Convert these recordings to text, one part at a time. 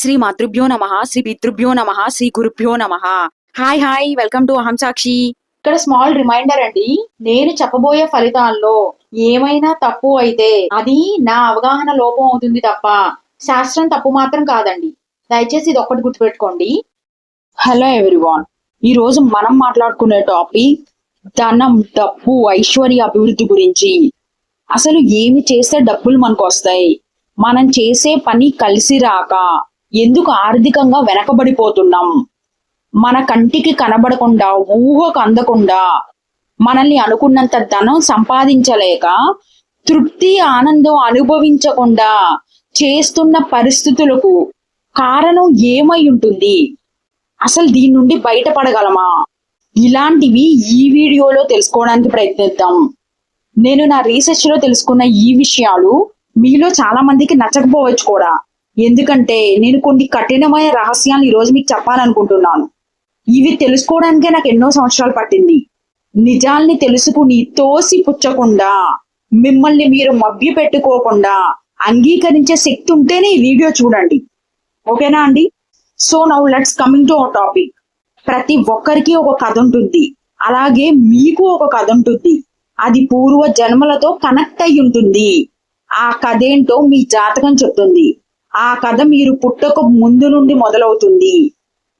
శ్రీ మాతృభ్యో నమ శ్రీ పితృభ్యో నమ శ్రీ గురుభ్యో నమ. హాయ్ హాయ్ వెల్కమ్ టు అహం సాక్షి ఇక్కడ స్మాల్ రిమైండర్ అండి నేను చెప్పబోయే ఫలితాల్లో ఏమైనా తప్పు అయితే అది నా అవగాహన లోపం అవుతుంది తప్ప శాస్త్రం తప్పు మాత్రం కాదండి. దయచేసి ఇది ఒక్కటి గుర్తుపెట్టుకోండి. హలో ఎవ్రీవాన్ ఈ రోజు మనం మాట్లాడుకునే టాపిక్ ధనం డబ్బు ఐశ్వర్య అభివృద్ధి గురించి. అసలు ఏమి చేస్తే డబ్బులు మనకు వస్తాయి మనం చేసే పని కలిసి రాక ఎందుకు ఆర్థికంగా వెనకబడిపోతున్నాం? మన కంటికి కనబడకుండా ఊహకు అందకుండా మనల్ని అనుకున్నంత ధనం సంపాదించలేక తృప్తి ఆనందం అనుభవించకుండా చేస్తున్న పరిస్థితులకు కారణం ఏమై ఉంటుంది? అసలు దీని నుండి బయటపడగలమా? ఇలాంటివి ఈ వీడియోలో తెలుసుకోవడానికి ప్రయత్నిద్దాం. నేను నా రీసెర్చ్లో తెలుసుకున్న ఈ విషయాలు మీలో చాలా మందికి నచ్చకపోవచ్చు కూడా. ఎందుకంటే నేను కొన్ని కఠినమైన రహస్యాలు ఈరోజు మీకు చెప్పాలనుకుంటున్నాను. ఇవి తెలుసుకోవడానికే నాకు ఎన్నో సంవత్సరాలు పట్టింది. నిజాల్ని తెలుసుకుని తోసి పుచ్చకుండా మిమ్మల్ని మీరు మభ్య పెట్టుకోకుండా అంగీకరించే శక్తి ఉంటేనే ఈ వీడియో చూడండి. ఓకేనా అండి? So now let's coming to our topic. ప్రతి ఒక్కరికి ఒక కథ ఉంటుంది. అలాగే మీకు ఒక కథ ఉంటుంది. అది పూర్వ జన్మలతో కనెక్ట్ అయి ఉంటుంది. ఆ కథ ఏంటో మీ జాతకం చెప్తుంది. ఆ కథ మీరు పుట్టక ముందు నుండి మొదలవుతుంది.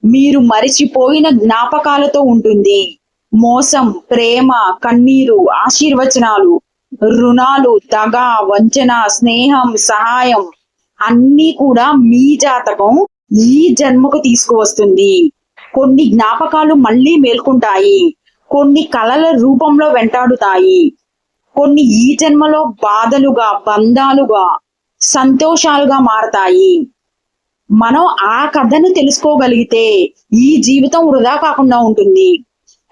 మీరు మరిచిపోయిన జ్ఞాపకాలతో ఉంటుంది. మోసం ప్రేమ కన్నీరు ఆశీర్వచనాలు రుణాలు దగ వంచన స్నేహం సహాయం అన్నీ కూడా మీ జాతకం ఈ జన్మకు తీసుకువస్తుంది. కొన్ని జ్ఞాపకాలు మళ్ళీ మేల్కొంటాయి. కొన్ని కళల రూపంలో వెంటాడుతాయి. కొన్ని ఈ జన్మలో బాధలుగా బంధాలుగా సంతోషాలుగా మారతాయి. మనం ఆ కథను తెలుసుకోగలిగితే ఈ జీవితం వృధా కాకుండా ఉంటుంది.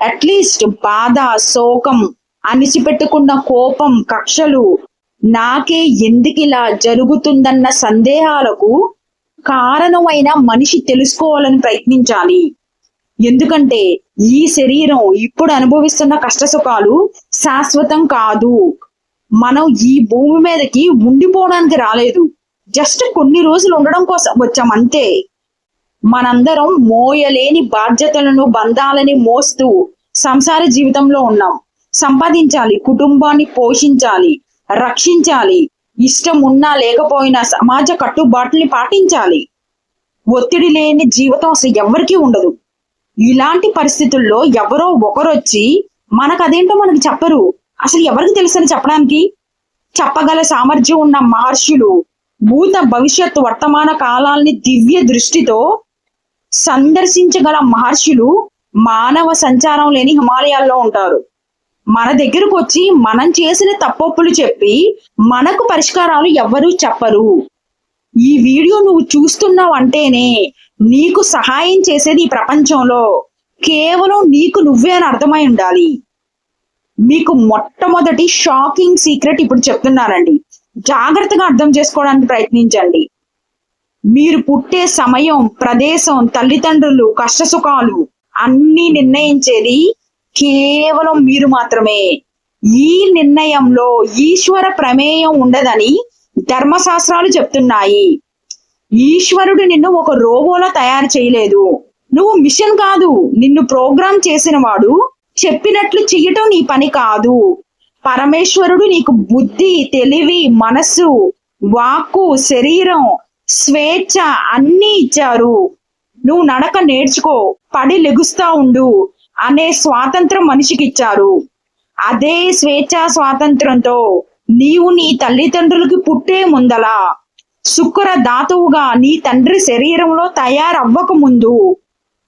అట్లీస్ట్ బాధ శోకం అణిచిపెట్టుకున్న కోపం కక్షలు నాకే ఎందుకిలా జరుగుతుందన్న సందేహాలకు కారణమైన మనిషి తెలుసుకోవాలని ప్రయత్నించాలి. ఎందుకంటే ఈ శరీరం ఇప్పుడు అనుభవిస్తున్న కష్ట సుఖాలు శాశ్వతం కాదు. మనం ఈ భూమి మీదకి ఉండిపోవడానికి రాలేదు. జస్ట్ కొన్ని రోజులు ఉండడం కోసం వచ్చాం అంతే. మనందరం మోయలేని బాధ్యతలను బంధాలని మోస్తూ సంసార జీవితంలో ఉన్నాం. సంపాదించాలి కుటుంబాన్ని పోషించాలి రక్షించాలి. ఇష్టం ఉన్నా లేకపోయినా సమాజ కట్టుబాట్లని పాటించాలి. ఒత్తిడి లేని జీవితం అసలు ఎవరికీ ఉండదు. ఇలాంటి పరిస్థితుల్లో ఎవరో ఒకరొచ్చి మనకు అదేంటో మనకి చెప్పరు. అసలు ఎవరికి తెలుసని చెప్పడానికి? చెప్పగల సామర్థ్యం ఉన్న మహర్షులు భూత భవిష్యత్ వర్తమాన కాలాల్ని దివ్య దృష్టితో సందర్శించగల మహర్షులు మానవ సంచారం లేని హిమాలయాల్లో ఉంటారు. మన దగ్గరకు వచ్చి మనం చేసిన తప్పొప్పులు చెప్పి మనకు పరిష్కారాలు ఎవ్వరూ చెప్పరు. ఈ వీడియో నువ్వు చూస్తున్నావు అంటేనే నీకు సహాయం చేసేది ఈ ప్రపంచంలో. కేవలం నీకు నువ్వే అని అర్థమై ఉండాలి. మీకు మొట్టమొదటి షాకింగ్ సీక్రెట్ ఇప్పుడు చెప్తున్నానండి జాగ్రత్తగా అర్థం చేసుకోవడానికి ప్రయత్నించండి. మీరు పుట్టే సమయం ప్రదేశం తల్లిదండ్రులు కష్టసుఖాలు అన్ని నిర్ణయించేది కేవలం మీరు మాత్రమే. ఈ నిర్ణయంలో ఈశ్వర ప్రమేయం ఉండదని ధర్మశాస్త్రాలు చెప్తున్నాయి. ఈశ్వరుడు నిన్ను ఒక రోబోలా తయారు చేయలేదు. నువ్వు మిషన్ కాదు నిన్ను ప్రోగ్రామ్ చేసిన వాడు చెప్పినట్లు చెయ్యటం నీ పని కాదు. పరమేశ్వరుడు నీకు బుద్ధి తెలివి మనస్సు వాక్కు శరీరం స్వేచ్ఛ అన్నీ ఇచ్చారు. నువ్వు నడక నేర్చుకో పడి లెగుస్తా ఉండు అనే స్వాతంత్రం మనిషికి ఇచ్చారు అదే స్వేచ్ఛ స్వాతంత్రంతో నీవు నీ తల్లిదండ్రులకి పుట్టే ముందలా శుక్ర ధాతువుగా నీ తండ్రి శరీరంలో తయారవ్వక ముందు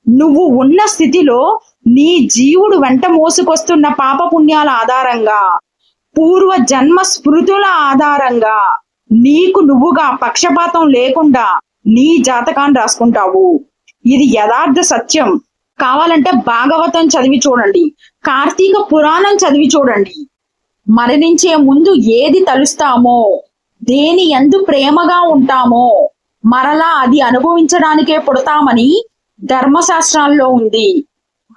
నువ్వు ఉన్న స్థితిలో నీ జీవుడు వెంట మోసుకొస్తున్న పాప పుణ్యాల ఆధారంగా పూర్వ జన్మ స్మృతుల ఆధారంగా నీకు నువ్వుగా పక్షపాతం లేకుండా నీ జాతకాన్ని రాసుకుంటావు. ఇది యథార్థ సత్యం. కావాలంటే భాగవతం చదివి చూడండి. కార్తీక పురాణం చదివి చూడండి. మరణించే ముందు ఏది తలుస్తామో దేని ఎందు ప్రేమగా ఉంటామో మరలా అది అనుభవించడానికే పుడతామని ధర్మశాస్త్రాల్లో ఉంది.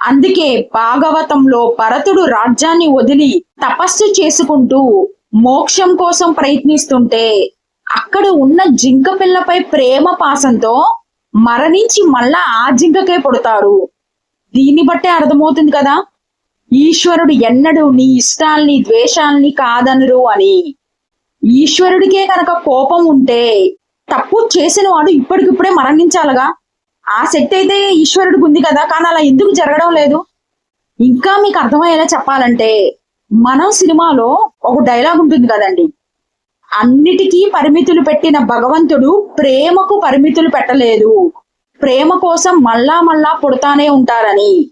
అందుకే భాగవతంలో భరతుడు రాజ్యాన్ని వదిలి తపస్సు చేసుకుంటూ మోక్షం కోసం ప్రయత్నిస్తుంటే అక్కడ ఉన్న జింక పిల్లపై ప్రేమ పాసంతో మరణించి మళ్ళా ఆ జింకకే పుడతారు. దీన్ని బట్టే అర్థమవుతుంది కదా? ఈశ్వరుడు ఎన్నడూ నీ ఇష్టాల్ని ద్వేషాల్ని కాదనరు అని. ఈశ్వరుడికే కనుక కోపం ఉంటే తప్పు చేసిన వాడు ఇప్పటికిప్పుడే మరణించాలగా? ఆ శక్తి అయితే ఈశ్వరుడికి ఉంది కదా కానీ అలా ఎందుకు జరగడం లేదు? ఇంకా మీకు అర్థమయ్యేలా చెప్పాలంటే మనం సినిమాలో ఒక డైలాగ్ ఉంటుంది కదండి. అన్నిటికీ పరిమితులు పెట్టిన భగవంతుడు ప్రేమకు పరిమితులు పెట్టలేదు. ప్రేమ కోసం మళ్ళా మళ్ళా పుడతానే ఉంటారని.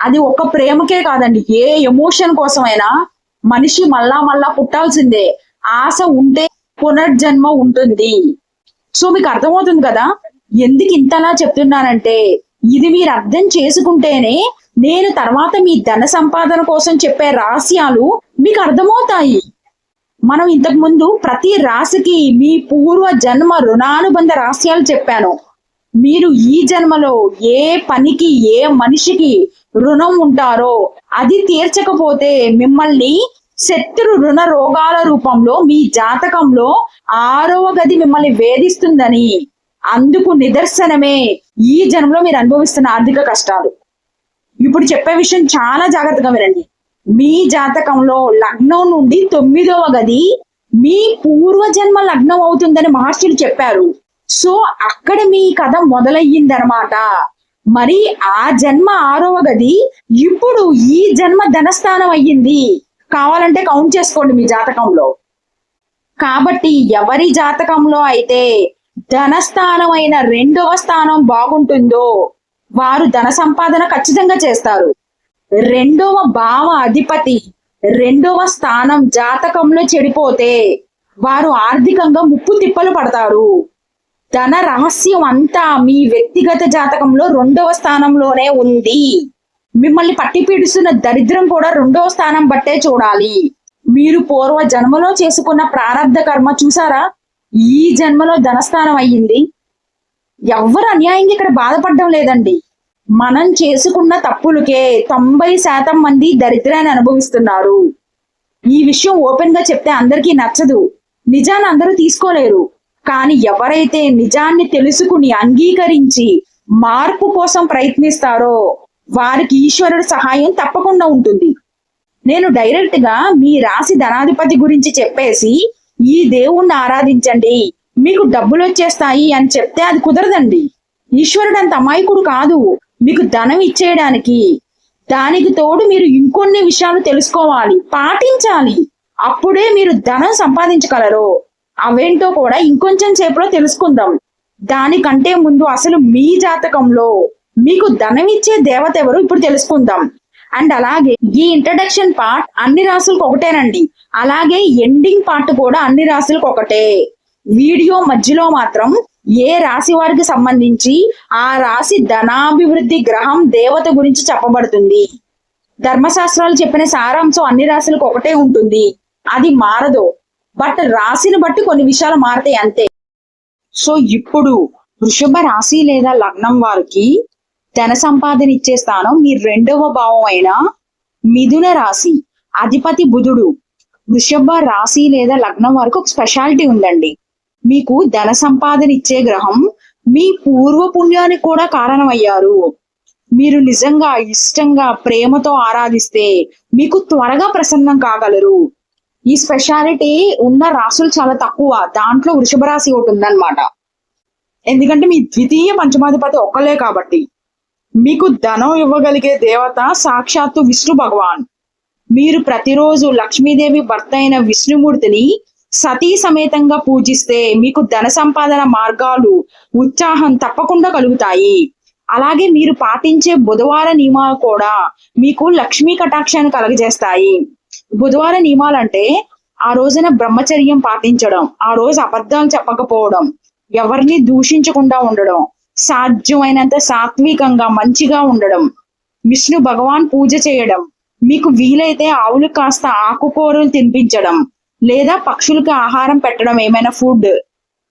అది ఒక ప్రేమకే కాదండి ఏ ఎమోషన్ కోసమైనా మనిషి మళ్ళా మళ్ళా పుట్టాల్సిందే. ఆశ ఉంటే పునర్జన్మ ఉంటుంది. సో మీకు అర్థమవుతుంది కదా? ఎందుకు ఇంతలా చెప్తున్నానంటే ఇది మీరు అర్థం చేసుకుంటేనే నేను తర్వాత మీ ధన సంపాదన కోసం చెప్పే రహస్యాలు మీకు అర్థమవుతాయి. మనం ఇంతకు ముందు ప్రతి రాశికి మీ పూర్వ జన్మ రుణానుబంధ రహస్యాలు చెప్పాను. మీరు ఈ జన్మలో ఏ పనికి ఏ మనిషికి రుణం ఉంటారో అది తీర్చకపోతే మిమ్మల్ని శత్రు రుణ రోగాల రూపంలో మీ జాతకంలో ఆరవ గది మిమ్మల్ని వేధిస్తుందని అందుకు నిదర్శనమే ఈ జన్మలో మీరు అనుభవిస్తున్న ఆర్థిక కష్టాలు. ఇప్పుడు చెప్పే విషయం చాలా జాగ్రత్తగా వినండి. మీ జాతకంలో లగ్నం నుండి తొమ్మిదవ గది మీ పూర్వజన్మ లగ్నం అవుతుందని మహర్షులు చెప్పారు. సో అక్కడ మీ కథ మొదలయ్యిందనమాట మరి ఆ జన్మ ఆరవ గది ఇప్పుడు ఈ జన్మ ధనస్థానం అయ్యింది. కావాలంటే కౌంట్ చేసుకోండి మీ జాతకంలో. కాబట్టి ఎవరి జాతకంలో అయితే ధనస్థానం అయిన రెండవ స్థానం బాగుంటుందో వారు ధన సంపాదన ఖచ్చితంగా చేస్తారు. రెండవ భావ అధిపతి రెండవ స్థానం జాతకంలో చెడిపోతే వారు ఆర్థికంగా ముప్పు తిప్పలు పడతారు. ధన రహస్యం అంతా మీ వ్యక్తిగత జాతకంలో రెండవ స్థానంలోనే ఉంది. మిమ్మల్ని పట్టి పీడిస్తున్న దరిద్రం కూడా రెండవ స్థానం బట్టే చూడాలి. మీరు పూర్వ జన్మలో చేసుకున్న ప్రారంధ కర్మ చూసారా? ఈ జన్మలో ధనస్థానం అయ్యింది. ఎవ్వరు అన్యాయంగా ఇక్కడ బాధపడడం లేదండి. మనం చేసుకున్న తప్పులకే తొంభై శాతం మంది దరిద్రాన్ని అనుభవిస్తున్నారు. ఈ విషయం ఓపెన్గా చెప్తే అందరికీ నచ్చదు. నిజాన్ని అందరూ తీసుకోలేరు. కానీ ఎవరైతే నిజాన్ని తెలుసుకుని అంగీకరించి మార్పు కోసం ప్రయత్నిస్తారో వారికి ఈశ్వరుడు సహాయం తప్పకుండా ఉంటుంది. నేను డైరెక్ట్గా మీ రాశి ధనాధిపతి గురించి చెప్పేసి ఈ దేవుణ్ణి ఆరాధించండి. మీకు డబ్బులు వచ్చేస్తాయి అని చెప్తే అది కుదరదండి. ఈశ్వరుడు అంత అమాయకుడు కాదు. మీకు ధనం ఇచ్చేయడానికి. దానికి తోడు మీరు ఇంకొన్ని విషయాలు తెలుసుకోవాలి. పాటించాలి. అప్పుడే మీరు ధనం సంపాదించగలరు. అవేంటో కూడా ఇంకొంచెం సేపులో తెలుసుకుందాం. దానికంటే ముందు అసలు మీ జాతకంలో మీకు ధనం ఇచ్చే దేవత ఎవరు ఇప్పుడు తెలుసుకుందాం. అండ్ అలాగే ఈ ఇంట్రడక్షన్ పార్ట్ అన్ని రాసులకు ఒకటేనండి. అలాగే ఎండింగ్ పార్ట్ కూడా అన్ని రాసులకు ఒకటే. వీడియో మధ్యలో మాత్రం ఏ రాశి వారికి సంబంధించి ఆ రాశి ధనాభివృద్ధి గ్రహం దేవత గురించి చెప్పబడుతుంది. ధర్మశాస్త్రాలు చెప్పిన సారాంశం అన్ని రాశులకు ఒకటే ఉంటుంది. అది మారదు. బట్ రాశిని బట్టి కొన్ని విషయాలు మారతాయి అంతే. సో ఇప్పుడు వృషభ రాశి లేదా లగ్నం వారికి ధన సంపాదన ఇచ్చే స్థానం మీ రెండవ భావం అయిన మిథున రాశి. అధిపతి బుధుడు. వృషభ రాశి లేదా లగ్నం వరకు ఒక స్పెషాలిటీ ఉందండి. మీకు ధన సంపాదన ఇచ్చే గ్రహం మీ పూర్వ పుణ్యానికి కూడా కారణమయ్యారు. మీరు నిజంగా ఇష్టంగా ప్రేమతో ఆరాధిస్తే మీకు త్వరగా ప్రసన్నం కాగలరు. ఈ స్పెషాలిటీ ఉన్న రాసులు చాలా తక్కువ. దాంట్లో వృషభ రాశి ఒకటి ఉందన్నమాట. ఎందుకంటే మీ ద్వితీయ పంచమాధిపతి ఒక్కలే కాబట్టి. మీకు ధనం ఇవ్వగలిగే దేవత సాక్షాత్తు విష్ణు భగవాన్. మీరు ప్రతిరోజు లక్ష్మీదేవి భర్త అయిన విష్ణుమూర్తిని సతీ సమేతంగా పూజిస్తే మీకు ధన సంపాదన మార్గాలు ఉత్సాహం తప్పకుండా కలుగుతాయి. అలాగే మీరు పాటించే బుధవార నియమాలు కూడా మీకు లక్ష్మీ కటాక్షాన్ని కలగజేస్తాయి. బుధవార నియమాలు అంటే ఆ రోజున బ్రహ్మచర్యం పాటించడం ఆ రోజు అబద్ధాలు చెప్పకపోవడం ఎవరిని దూషించకుండా ఉండడం సాధ్యమైనంత సాత్వికంగా మంచిగా ఉండడం. విష్ణు భగవాన్ పూజ చేయడం. మీకు వీలైతే ఆవులు కాస్త ఆకుకూరలు తినిపించడం. లేదా పక్షులకి ఆహారం పెట్టడం ఏమైనా ఫుడ్.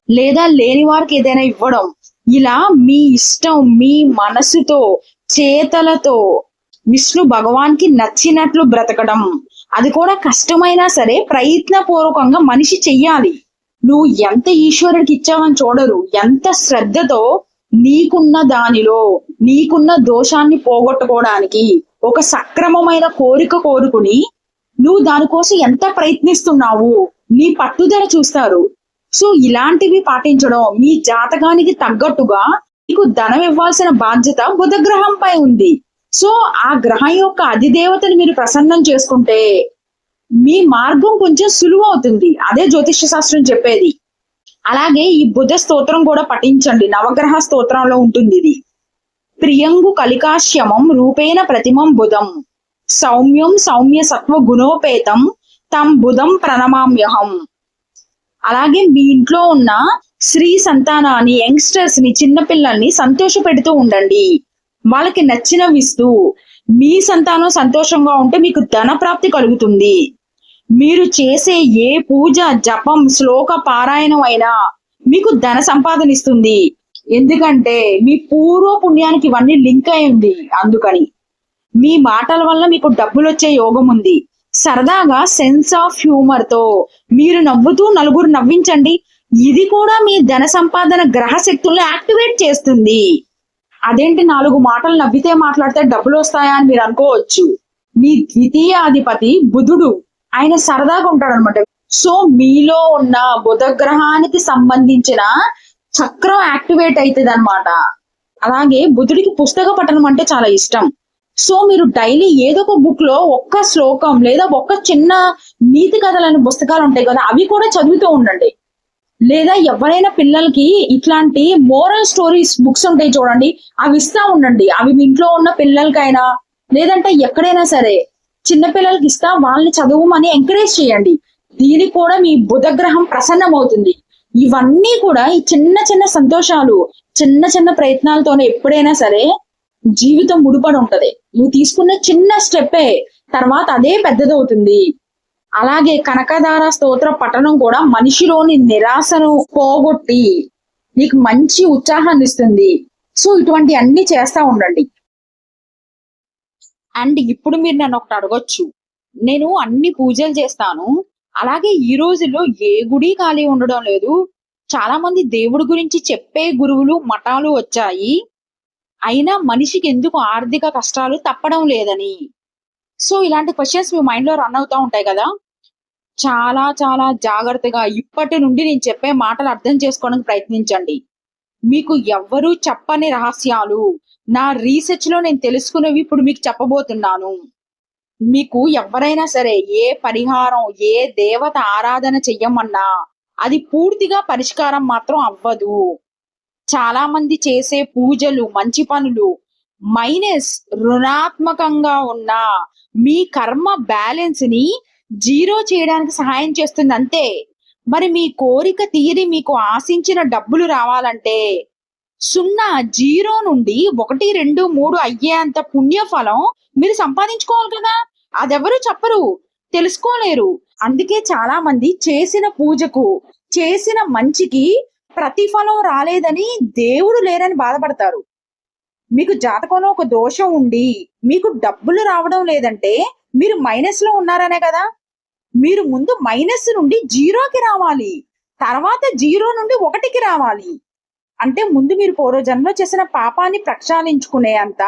లేదా లేని వారికి ఏదైనా ఇవ్వడం. ఇలా మీ ఇష్టం మీ మనసుతో చేతలతో విష్ణు భగవాన్కి నచ్చినట్లు బ్రతకడం. అది కూడా కష్టమైనా సరే ప్రయత్నపూర్వకంగా మనిషి చెయ్యాలి. నువ్వు ఎంత ఈశ్వరుడికి ఇచ్చావని చూడరు. ఎంత శ్రద్ధతో నీకున్న దానిలో నీకున్న దోషాన్ని పోగొట్టుకోవడానికి ఒక సక్రమమైన కోరిక కోరుకుని నువ్వు దానికోసం ఎంత ప్రయత్నిస్తున్నావు నీ పట్టుదల చూస్తారు. సో ఇలాంటివి పాటించడం మీ జాతకానికి తగ్గట్టుగా నీకు ధనం ఇవ్వాల్సిన బాధ్యత బుధగ్రహంపై ఉంది. సో ఆ గ్రహం యొక్క అధిదేవతని మీరు ప్రసన్నం చేసుకుంటే మీ మార్గం కొంచెం సులువు అవుతుంది. అదే జ్యోతిష్య శాస్త్రం చెప్పేది. అలాగే ఈ బుధ స్తోత్రం కూడా పఠించండి. నవగ్రహ స్తోత్రంలో ఉంటుంది ఇది. ప్రియంగు కలికాశ్యమం రూపేణ ప్రతిమం బుధం. సౌమ్యం సౌమ్య సత్వ గుణోపేతం తం బుధం ప్రణమామ్యహం. అలాగే మీ ఇంట్లో ఉన్న స్త్రీ సంతానాన్ని యంగ్స్టర్స్ని చిన్నపిల్లల్ని సంతోష పెడుతూ ఉండండి. వాళ్ళకి నచ్చినవిస్తూ మీ సంతానం సంతోషంగా ఉంటే మీకు ధన ప్రాప్తి కలుగుతుంది. మీరు చేసే ఏ పూజ జపం శ్లోక పారాయణం అయినా మీకు ధన సంపాదన ఇస్తుంది ఎందుకంటే మీ పూర్వ పుణ్యానికి ఇవన్నీ లింక్ అయి ఉంది అందుకని. మీ మాటల వల్ల మీకు డబ్బులు వచ్చే యోగం ఉంది. సరదాగా సెన్స్ ఆఫ్ హ్యూమర్తో మీరు నవ్వుతూ నలుగురు నవ్వించండి. ఇది కూడా మీ ధన సంపాదన గ్రహ శక్తుల్ని యాక్టివేట్ చేస్తుంది. అదేంటి నాలుగు మాటలు నవ్వితే మాట్లాడితే డబ్బులు వస్తాయా అని మీరు అనుకోవచ్చు. మీ ద్వితీయ అధిపతి బుధుడు. ఆయన సరదాగా ఉంటాడు అనమాట సో మీలో ఉన్న బుధగ్రహానికి సంబంధించిన చక్రం యాక్టివేట్ అవుతుంది అనమాట అలాగే బుధుడికి పుస్తక పఠనం అంటే చాలా ఇష్టం. సో మీరు డైలీ ఏదో ఒక బుక్లో ఒక్క శ్లోకం లేదా ఒక్క చిన్న నీతి కథలని పుస్తకాలు ఉంటాయి కదా అవి కూడా చదువుతూ ఉండండి. లేదా ఎవరైనా పిల్లలకి ఇట్లాంటి మోరల్ స్టోరీస్ బుక్స్ ఉంటాయి చూడండి అవి ఇస్తా ఉండండి. అవి మీ ఇంట్లో ఉన్న పిల్లలకైనా లేదంటే ఎక్కడైనా సరే చిన్న పిల్లలకి ఇస్తా వాళ్ళని చదవమని ఎంకరేజ్ చేయండి. దీనికి కూడా మీ బుధగ్రహం ప్రసన్నమవుతుంది. ఇవన్నీ కూడా ఈ చిన్న చిన్న సంతోషాలు చిన్న చిన్న ప్రయత్నాలతోనే ఎప్పుడైనా సరే జీవితం ముడిపడి ఉంటది. నువ్వు తీసుకున్న చిన్న స్టెప్పే తర్వాత అదే పెద్దదవుతుంది. అలాగే కనకదార స్తోత్ర పఠనం కూడా మనిషిలోని నిరాశను పోగొట్టి నీకు మంచి ఉత్సాహాన్ని ఇస్తుంది. సో ఇటువంటి అన్ని చేస్తా ఉండండి. అండ్ ఇప్పుడు మీరు నన్ను ఒకటి అడగొచ్చు. నేను అన్ని పూజలు చేస్తాను. అలాగే ఈ రోజుల్లో ఏ గుడి ఖాళీ ఉండడం లేదు. చాలా మంది దేవుడి గురించి చెప్పే గురువులు మఠాలు వచ్చాయి. అయినా మనిషికి ఎందుకు ఆర్థిక కష్టాలు తప్పడం లేదని? సో ఇలాంటి క్వశ్చన్స్ మీ మైండ్లో రన్ అవుతా ఉంటాయి కదా. చాలా చాలా జాగ్రత్తగా ఇప్పటి నుండి నేను చెప్పే మాటలు అర్థం చేసుకోవడానికి ప్రయత్నించండి. మీకు ఎవ్వరూ చెప్పని రహస్యాలు నా రీసెర్చ్లో నేను తెలుసుకునేవి ఇప్పుడు మీకు చెప్పబోతున్నాను. మీకు ఎవరైనా సరే ఏ పరిహారం ఏ దేవత ఆరాధన చెయ్యమన్నా అది పూర్తిగా పరిష్కారం మాత్రం అవ్వదు. చాలా మంది చేసే పూజలు మంచి పనులు మైనస్ రుణాత్మకంగా ఉన్న మీ కర్మ బ్యాలెన్స్ని జీరో చేయడానికి సహాయం చేస్తుంది అంతే. మరి మీ కోరిక తీరి మీకు ఆశించిన డబ్బులు రావాలంటే సున్నా జీరో నుండి ఒకటి రెండు మూడు అయ్యేంత పుణ్యఫలం మీరు సంపాదించుకోవాలి కదా? అదెవరు చెప్పరు తెలుసుకోలేరు. అందుకే చాలా మంది చేసిన పూజకు చేసిన మంచికి ప్రతిఫలం రాలేదని దేవుడు లేరని బాధపడతారు. మీకు జాతకంలో ఒక దోషం ఉండి మీకు డబ్బులు రావడం లేదంటే మీరు మైనస్లో ఉన్నారనే కదా? మీరు ముందు మైనస్ నుండి జీరోకి రావాలి. తర్వాత జీరో నుండి ఒకటికి రావాలి. అంటే ముందు మీరు పూర్వజన్మలో చేసిన పాపాన్ని ప్రక్షాళించుకునే అంత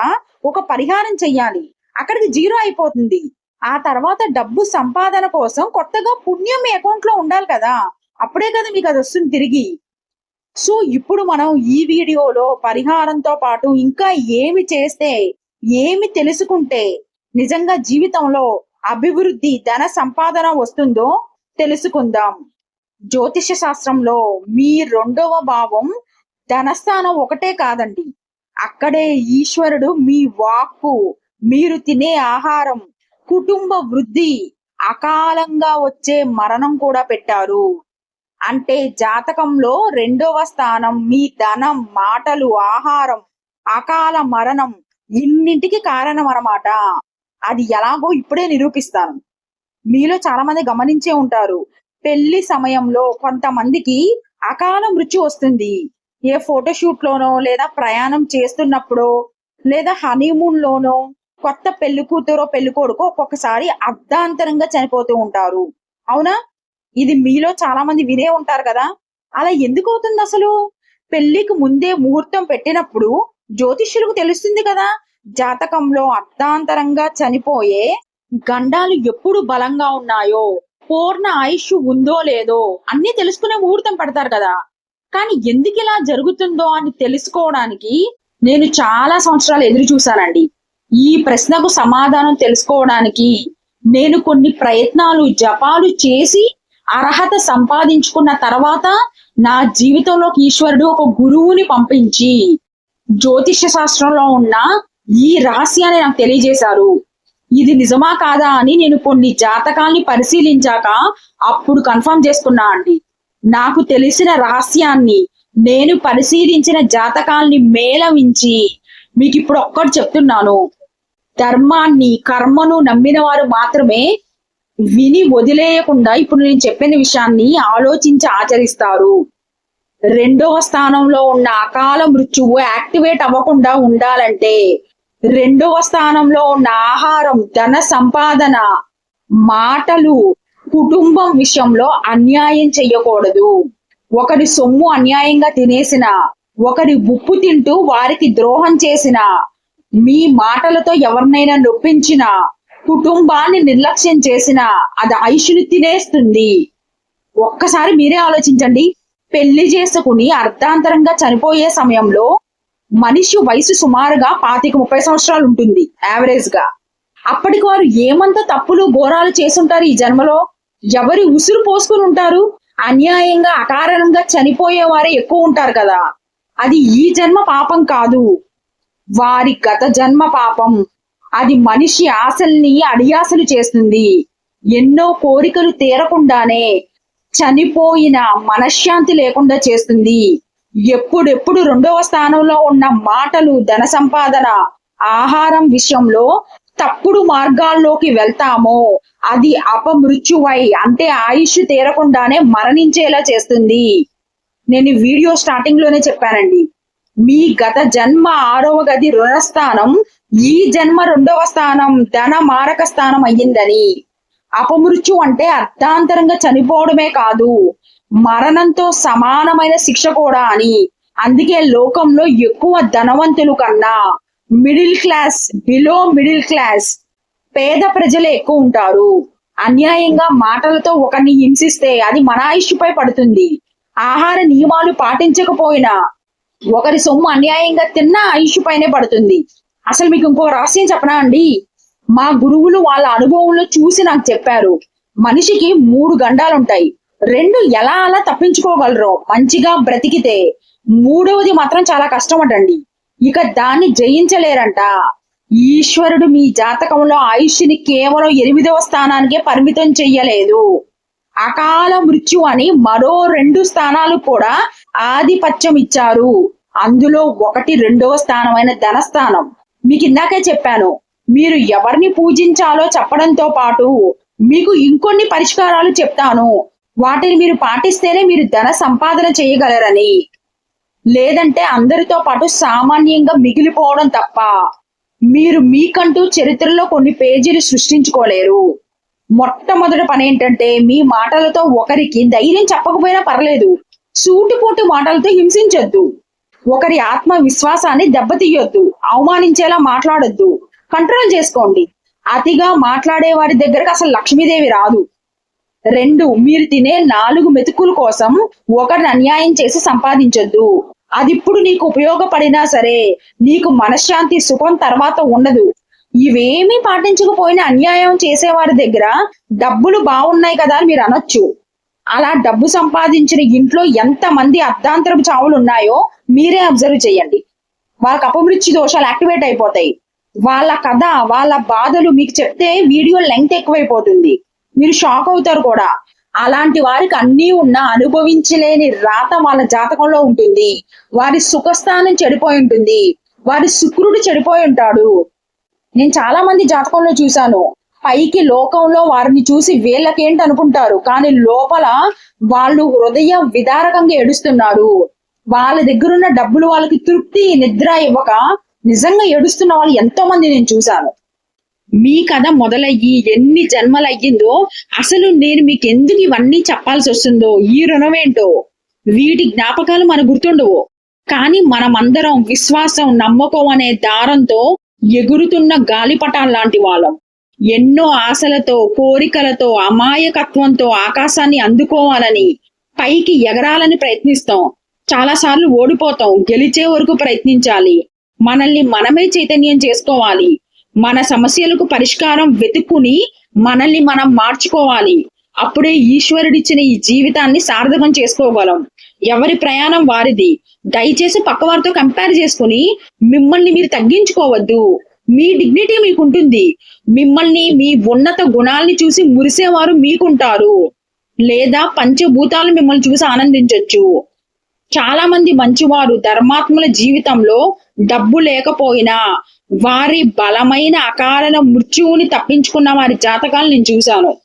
ఒక పరిహారం చెయ్యాలి. అక్కడికి జీరో అయిపోతుంది. ఆ తర్వాత డబ్బు సంపాదన కోసం కొత్తగా పుణ్యం మీ అకౌంట్లో ఉండాలి కదా. అప్పుడే కదా మీకు అది వస్తుంది తిరిగి. సో ఇప్పుడు మనం ఈ వీడియోలో పరిహారంతో పాటు ఇంకా ఏమి చేస్తే ఏమి తెలుసుకుంటే నిజంగా జీవితంలో అభివృద్ధి ధన సంపాదన వస్తుందో తెలుసుకుందాం. జ్యోతిష శాస్త్రంలో మీ రెండవ భావం ధనస్థానం ఒకటే కాదండి. అక్కడే ఈశ్వరుడు మీ వాక్కు మీరు తినే ఆహారం కుటుంబ వృద్ధి అకాలంగా వచ్చే మరణం కూడా పెట్టారు. అంటే జాతకంలో రెండవ స్థానం మీ ధనం మాటలు ఆహారం అకాల మరణం ఇన్నింటికి కారణం అన్నమాట అది ఎలాగో ఇప్పుడే నిరూపిస్తాను. మీలో చాలా మంది గమనించే ఉంటారు. పెళ్ళి సమయంలో కొంతమందికి అకాల మృత్యు వస్తుంది. ఏ ఫోటోషూట్ లోనో లేదా ప్రయాణం చేస్తున్నప్పుడో లేదా హనీమూన్ లోనో కొత్త పెళ్ళి కూతురో పెళ్ళి కొడుకో ఒక్కొక్కసారి అర్ధాంతరంగా చనిపోతూ ఉంటారు. అవునా? ఇది మీలో చాలా మంది వినే ఉంటారు కదా? అలా ఎందుకు అవుతుంది అసలు? పెళ్ళికి ముందే ముహూర్తం పెట్టినప్పుడు జ్యోతిష్యులకు తెలుస్తుంది కదా? జాతకంలో అర్ధాంతరంగా చనిపోయే గండాలు ఎప్పుడు బలంగా ఉన్నాయో పూర్ణ ఆయుష్ ఉందో లేదో అన్ని తెలుసుకునే ముహూర్తం పెడతారు కదా? కానీ ఎందుకు ఇలా జరుగుతుందో అని తెలుసుకోవడానికి నేను చాలా సంవత్సరాలు ఎదురు చూశానండి. ఈ ప్రశ్నకు సమాధానం తెలుసుకోవడానికి నేను కొన్ని ప్రయత్నాలు జపాలు చేసి అర్హత సంపాదించుకున్న తర్వాత నా జీవితంలోకి ఈశ్వరుడు ఒక గురువుని పంపించి జ్యోతిష్య శాస్త్రంలో ఉన్న ఈ రహస్యాన్ని నాకు తెలియజేశారు. ఇది నిజమా కాదా అని నేను కొన్ని జాతకాల్ని పరిశీలించాక అప్పుడు కన్ఫర్మ్ చేసుకున్నా అండి. నాకు తెలిసిన రహస్యాన్ని నేను పరిశీలించిన జాతకాల్ని మేళవించి మీకు ఇప్పుడు ఒక్కటి చెప్తున్నాను. ధర్మాన్ని కర్మను నమ్మిన వారు మాత్రమే విని వదిలేయకుండా ఇప్పుడు నేను చెప్పిన విషయాన్ని ఆలోచించి ఆచరిస్తారు. రెండవ స్థానంలో ఉన్న అకాల మృత్యువు యాక్టివేట్ అవ్వకుండా ఉండాలంటే రెండవ స్థానంలో ఉన్న ఆహారం ధన సంపాదన మాటలు కుటుంబం విషయంలో అన్యాయం చెయ్యకూడదు ఒకరి సొమ్ము అన్యాయంగా తినేసిన ఒకరి ఉప్పు తింటూ వారికి ద్రోహం చేసిన మీ మాటలతో ఎవరినైనా నొప్పించిన కుటుంబాన్ని నిర్లక్ష్యం చేసిన అది ఐషుని తినేస్తుంది. ఒక్కసారి మీరే ఆలోచించండి. పెళ్ళి చేసుకుని అర్ధాంతరంగా చనిపోయే సమయంలో మనిషి వయసు సుమారుగా పాతిక ముప్పై సంవత్సరాలు ఉంటుంది యావరేజ్గా. అప్పటికి వారు ఏమంత తప్పులు ఘోరాలు చేసుంటారు ఈ జన్మలో? ఎవరి ఉసురు పోసుకుని ఉంటారు? అన్యాయంగా అకారణంగా చనిపోయే వారే ఎక్కువ ఉంటారు కదా. అది ఈ జన్మ పాపం కాదు. వారి గత జన్మ పాపం. అది మనిషి ఆశల్ని అడియాసలు చేస్తుంది. ఎన్నో కోరికలు తీరకుండానే చనిపోయిన మనశ్శాంతి లేకుండా చేస్తుంది. ఎప్పుడెప్పుడు రెండవ స్థానంలో ఉన్న మాటలు ధన సంపాదన ఆహారం విషయంలో తప్పుడు మార్గాల్లోకి వెళ్తామో అది అపమృత్యువై అంటే ఆయుష్ తీరకుండానే మరణించేలా చేస్తుంది. నేను వీడియో స్టార్టింగ్లోనే చెప్పానండి. మీ గత జన్మ ఆరవ గది రుణస్థానం ఈ జన్మ రెండవ స్థానం ధన మారక స్థానం అయ్యిందని. అపమృత్యు అంటే అర్థాంతరంగా చనిపోవడమే కాదు మరణంతో సమానమైన శిక్ష కూడా అని. అందుకే లోకంలో ఎక్కువ ధనవంతులు కన్నా middle class below middle class పేద ప్రజలే ఎక్కువ ఉంటారు. అన్యాయంగా మాటలతో ఒకరిని హింసిస్తే అది మన ఆయుష్పై పడుతుంది. ఆహార నియమాలు పాటించకపోయినా ఒకరి సొమ్ము అన్యాయంగా తిన్నా ఆయుష్ పైనే పడుతుంది. అసలు మీకు ఇంకో రహస్యం చెప్పనా అండి? మా గురువులు వాళ్ళ అనుభవంలో చూసి నాకు చెప్పారు. మనిషికి మూడు గండాలుంటాయి. రెండు ఎలా అలా తప్పించుకోగలరో మంచిగా బ్రతికితే. మూడవది మాత్రం చాలా కష్టం అటండి ఇక దాన్ని జయించలేరంట. ఈశ్వరుడు మీ జాతకంలో ఆయుష్ని కేవలం ఎనిమిదవ స్థానానికే పరిమితం చెయ్యలేదు. అకాల మృత్యు అని మరో రెండు స్థానాలు కూడా ఆధిపత్యం ఇచ్చారు. అందులో ఒకటి రెండవ స్థానమైన ధనస్థానం. మీకు ఇందాకే చెప్పాను మీరు ఎవరిని పూజించాలో చెప్పడంతో పాటు మీకు ఇంకొన్ని పరిష్కారాలు చెప్తాను. వాటిని మీరు పాటిస్తేనే మీరు ధన సంపాదన చేయగలరని. లేదంటే అందరితో పాటు సామాన్యంగా మిగిలిపోవడం తప్ప మీరు మీకంటూ చరిత్రలో కొన్ని పేజీలు సృష్టించుకోలేరు. మొట్టమొదటి పని ఏంటంటే మీ మాటలతో ఒకరికి ధైర్యం చెప్పకపోయినా పర్లేదు. సూటిపోటు మాటలతో హింసించొద్దు. ఒకరి ఆత్మ విశ్వాసాన్ని దెబ్బతీయొద్దు. అవమానించేలా మాట్లాడొద్దు. కంట్రోల్ చేసుకోండి. అతిగా మాట్లాడే వారి దగ్గరకు అసలు లక్ష్మీదేవి రాదు. రెండు మీరు తినే నాలుగు మెతుకుల కోసం ఒకరిని అన్యాయం చేసి సంపాదించొద్దు. అది ఇప్పుడు నీకు ఉపయోగపడినా సరే నీకు మనశ్శాంతి సుఖం తర్వాత ఉండదు. ఇవేమీ పాటించకపోయినా అన్యాయం చేసేవారి దగ్గర డబ్బులు బాగున్నాయి కదా అని మీరు అనొచ్చు. అలా డబ్బు సంపాదించిన ఇంట్లో ఎంత మంది అర్ధాంతరపు చావులు ఉన్నాయో మీరే అబ్జర్వ్ చేయండి. వాళ్ళకి అపమృత్యు దోషాలు యాక్టివేట్ అయిపోతాయి. వాళ్ళ కథ వాళ్ళ బాధలు మీకు చెప్తే వీడియో లెంగ్త్ ఎక్కువైపోతుంది. మీరు షాక్ అవుతారు కూడా. అలాంటి వారికి అన్నీ ఉన్న అనుభవించలేని రాత వాళ్ళ జాతకంలో ఉంటుంది. వారి సుఖస్థానం చెడిపోయి ఉంటుంది. వారి శుక్రుడు చెడిపోయి ఉంటాడు. నేను చాలా మంది జాతకంలో చూశాను. పైకి లోకంలో వారిని చూసి వీళ్ళకేంటి అనుకుంటారు? కానీ లోపల వాళ్ళు హృదయ విదారకంగా ఏడుస్తున్నారు. వాళ్ళ దగ్గరున్న డబ్బులు వాళ్ళకి తృప్తి నిద్ర ఇవ్వక నిజంగా ఏడుస్తున్న వాళ్ళు ఎంతో మంది నేను చూశాను. మీ కథ మొదలయ్యి ఎన్ని జన్మలు అయ్యిందో అసలు నేను మీకు ఎందుకు ఇవన్నీ చెప్పాల్సి వస్తుందో? ఈ రుణం ఏంటో వీటి జ్ఞాపకాలు మన గుర్తుండవు. కానీ మనమందరం విశ్వాసం నమ్మకం అనే దారంతో ఎగురుతున్న గాలిపటాలు లాంటి వాళ్ళం. ఎన్నో ఆశలతో కోరికలతో అమాయకత్వంతో ఆకాశాన్ని అందుకోవాలని పైకి ఎగరాలని ప్రయత్నిస్తాం. చాలాసార్లు ఓడిపోతాం గెలిచే వరకు ప్రయత్నించాలి. మనల్ని మనమే చైతన్యం చేసుకోవాలి. మన సమస్యలకు పరిష్కారం వెతుక్కుని మనల్ని మనం మార్చుకోవాలి. అప్పుడే ఈశ్వరుడిచ్చిన ఈ జీవితాన్ని సార్థకం చేసుకోగలం. ఎవరి ప్రయాణం వారిది. దయచేసి పక్కవారితో కంపేర్ చేసుకుని మిమ్మల్ని మీరు తగ్గించుకోవద్దు. మీ డిగ్నిటీ మీకుంటుంది. మిమ్మల్ని మీ ఉన్నత గుణాల్ని చూసి మురిసేవారు మీకుంటారు. లేదా పంచభూతాలు మిమ్మల్ని చూసి ఆనందించవచ్చు చాలా మంది మంచివారు ధర్మాత్ముల జీవితంలో డబ్బు లేకపోయినా వారి బలమైన అకారణ మృత్యువుని తప్పించుకున్న వారి జాతకాలు నేను చూశాను.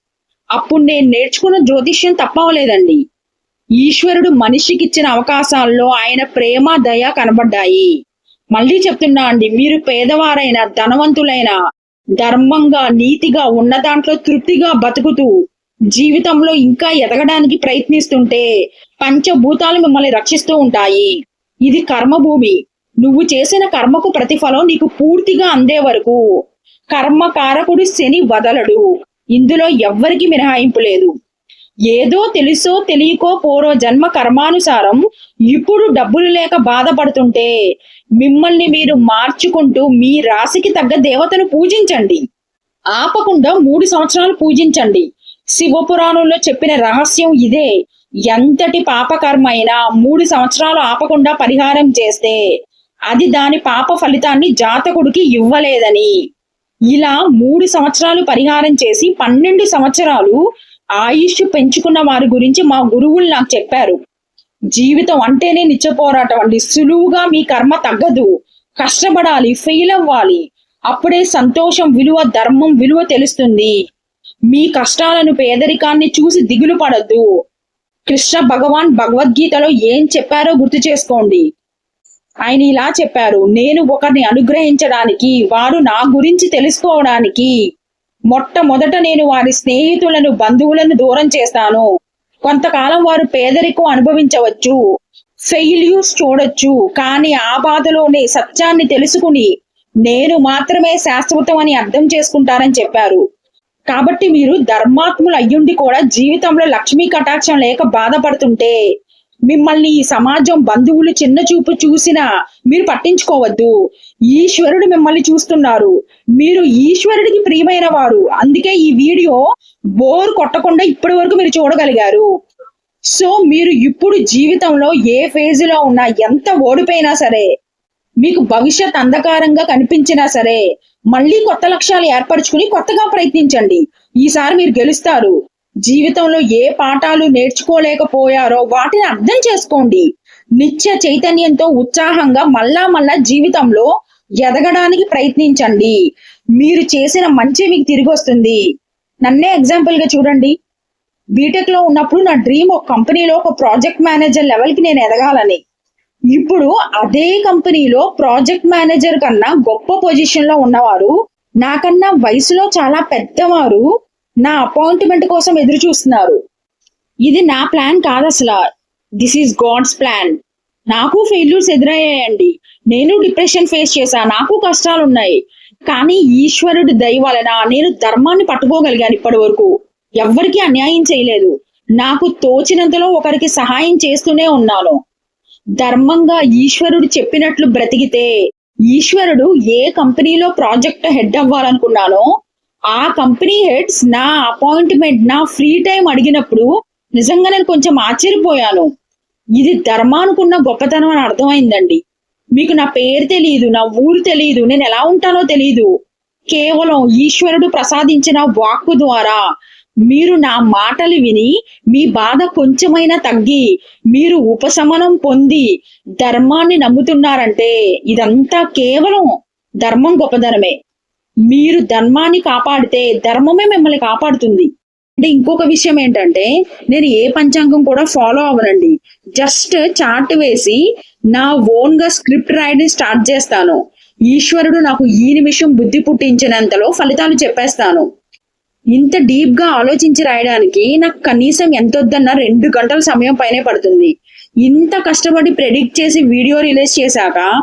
అప్పుడు నేను నేర్చుకున్న జ్యోతిష్యం తప్పవలేదండి. ఈశ్వరుడు మనిషికి ఇచ్చిన అవకాశాల్లో ఆయన ప్రేమ దయ కనబడ్డాయి. మళ్ళీ చెప్తున్నా అండి మీరు పేదవారైన ధనవంతులైన ధర్మంగా నీతిగా ఉన్న దాంట్లో తృప్తిగా బతుకుతూ జీవితంలో ఇంకా ఎదగడానికి ప్రయత్నిస్తుంటే పంచభూతాలు మిమ్మల్ని రక్షిస్తూ ఉంటాయి. ఇది కర్మభూమి. నువ్వు చేసిన కర్మకు ప్రతిఫలం నీకు పూర్తిగా అందే వరకు. కర్మకారకుడు శని వదలడు. ఇందులో ఎవ్వరికి మినహాయింపు లేదు. ఏదో తెలుసో తెలియకో పూర్వ జన్మ కర్మానుసారం ఇప్పుడు డబ్బులు లేక బాధపడుతుంటే మిమ్మల్ని మీరు మార్చుకుంటూ మీ రాశికి తగ్గ దేవతను పూజించండి. ఆపకుండా మూడు సంవత్సరాలు పూజించండి. శివపురాణంలో చెప్పిన రహస్యం ఇదే. ఎంతటి పాపకర్మ అయినా మూడు సంవత్సరాలు ఆపకుండా పరిహారం చేస్తే అది దాని పాప ఫలితాన్ని జాతకుడికి ఇవ్వలేదని. ఇలా మూడు సంవత్సరాలు పరిహారం చేసి పన్నెండు సంవత్సరాలు ఆయుష్ పెంచుకున్న వారి గురించి మా గురువులు నాకు చెప్పారు. జీవితం అంటేనే నిత్య పోరాటం అండి. సులువుగా మీ కర్మ తగ్గదు. కష్టపడాలి ఫెయిల్ అవ్వాలి. అప్పుడే సంతోషం విలువ ధర్మం విలువ తెలుస్తుంది. మీ కష్టాలను పేదరికాన్ని చూసి దిగులు పడద్దు. కృష్ణ భగవాన్ భగవద్గీతలో ఏం చెప్పారో గుర్తు చేసుకోండి. ఆయన ఇలా చెప్పారు నేను ఒకరిని అనుగ్రహించడానికి వారు నా గురించి తెలుసుకోవడానికి మొట్టమొదట నేను వారి స్నేహితులను బంధువులను దూరం చేస్తాను. కొంతకాలం వారు పేదరికం అనుభవించవచ్చు ఫెయిల్యూర్స్ చూడొచ్చు కానీ ఆ బాధలోనే సత్యాన్ని తెలుసుకుని నేను మాత్రమే శాశ్వతం అని అర్థం చేసుకుంటారని చెప్పారు. కాబట్టి మీరు ధర్మాత్ములు అయ్యుండి కూడా జీవితంలో లక్ష్మీ కటాక్షం లేక బాధపడుతుంటే మిమ్మల్ని ఈ సమాజం బంధువులు చిన్న చూపు చూసినా మీరు పట్టించుకోవద్దు. ఈశ్వరుడు మిమ్మల్ని చూస్తున్నారు. మీరు ఈశ్వరుడికి ప్రియమైన వారు. అందుకే ఈ వీడియో బోర్ కొట్టకుండా ఇప్పటి వరకు మీరు చూడగలిగారు. సో మీరు ఇప్పుడు జీవితంలో ఏ ఫేజ్లో ఉన్నా ఎంత ఓడిపోయినా సరే మీకు భవిష్యత్ అంధకారంగా కనిపించినా సరే మళ్ళీ కొత్త లక్ష్యాలు ఏర్పరచుకుని కొత్తగా ప్రయత్నించండి. ఈసారి మీరు గెలుస్తారు. జీవితంలో ఏ పాఠాలు నేర్చుకోలేకపోయారో వాటిని అర్థం చేసుకోండి. నిత్య చైతన్యంతో ఉత్సాహంగా మళ్ళా మళ్ళా జీవితంలో ఎదగడానికి ప్రయత్నించండి. మీరు చేసిన మంచి మీకు తిరిగి వస్తుంది. నన్నే ఎగ్జాంపుల్గా చూడండి. బీటెక్లో ఉన్నప్పుడు నా డ్రీమ్ ఒక కంపెనీలో ఒక ప్రాజెక్ట్ మేనేజర్ లెవెల్కి నేను ఎదగాలని. ఇప్పుడు అదే కంపెనీలో ప్రాజెక్ట్ మేనేజర్ కన్నా గొప్ప పొజిషన్లో ఉన్నవారు నాకన్నా వయసులో చాలా పెద్దవారు నా అపాయింట్మెంట్ కోసం ఎదురు చూస్తున్నారు. ఇది నా ప్లాన్ కాదు అసలు. దిస్ ఈజ్ గాడ్స్ ప్లాన్ నాకు ఫెయిల్యూర్స్ ఎదురయ్యాయండి. నేను డిప్రెషన్ ఫేస్ చేశా. నాకు కష్టాలు ఉన్నాయి కానీ ఈశ్వరుడి దయ వలన నేను ధర్మాన్ని పట్టుకోగలిగాను ఇప్పటి వరకు ఎవ్వరికీ అన్యాయం చేయలేదు. నాకు తోచినంతలో ఒకరికి సహాయం చేస్తూనే ఉన్నాను. ధర్మంగా ఈశ్వరుడు చెప్పినట్లు బ్రతికితే ఈశ్వరుడు ఏ కంపెనీలో ప్రాజెక్ట్ హెడ్ అవ్వాలనుకున్నానో ఆ కంపెనీ హెడ్స్ నా అపాయింట్మెంట్ నా ఫ్రీ టైం అడిగినప్పుడు నిజంగా నేను కొంచెం ఆశ్చర్యపోయాను. ఇది ధర్మానుకున్న గొప్పతనం అని అర్థమైందండి. మీకు నా పేరు తెలియదు నా ఊరు తెలియదు నేను ఎలా ఉంటానో తెలియదు కేవలం ఈశ్వరుడు ప్రసాదించిన వాక్కు ద్వారా మీరు నా మాటలు విని మీ బాధ కొంచెమైనా తగ్గి మీరు ఉపశమనం పొంది ధర్మాన్ని నమ్ముతున్నారంటే ఇదంతా కేవలం ధర్మం గొప్పదనమే మీరు ధర్మాన్ని కాపాడితే ధర్మమే మిమ్మల్ని కాపాడుతుంది. అంటే ఇంకొక విషయం ఏంటంటే నేను ఏ పంచాంగం కూడా ఫాలో అవ్వనండి. జస్ట్ చార్ట్ వేసి నా ఓన్గా స్క్రిప్ట్ రాయడం స్టార్ట్ చేస్తాను. ఈశ్వరుడు నాకు ఈ నిమిషం బుద్ధి పుట్టించినంతలో ఫలితాలు చెప్పేస్తాను. ఇంత డీప్గా ఆలోచించి రాయడానికి నాకు కనీసం ఎంత వద్దన్నా రెండు గంటల సమయం పైనే పడుతుంది. ఇంత కష్టపడి ప్రెడిక్ట్ చేసి వీడియో రిలీజ్ చేశాక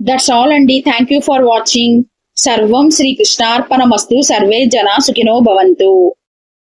that's all అండి థ్యాంక్ యూ ఫర్ వాచింగ్ సర్వం శ్రీకృష్ణార్పణమస్తు సర్వే జనా సుఖినో భవంతు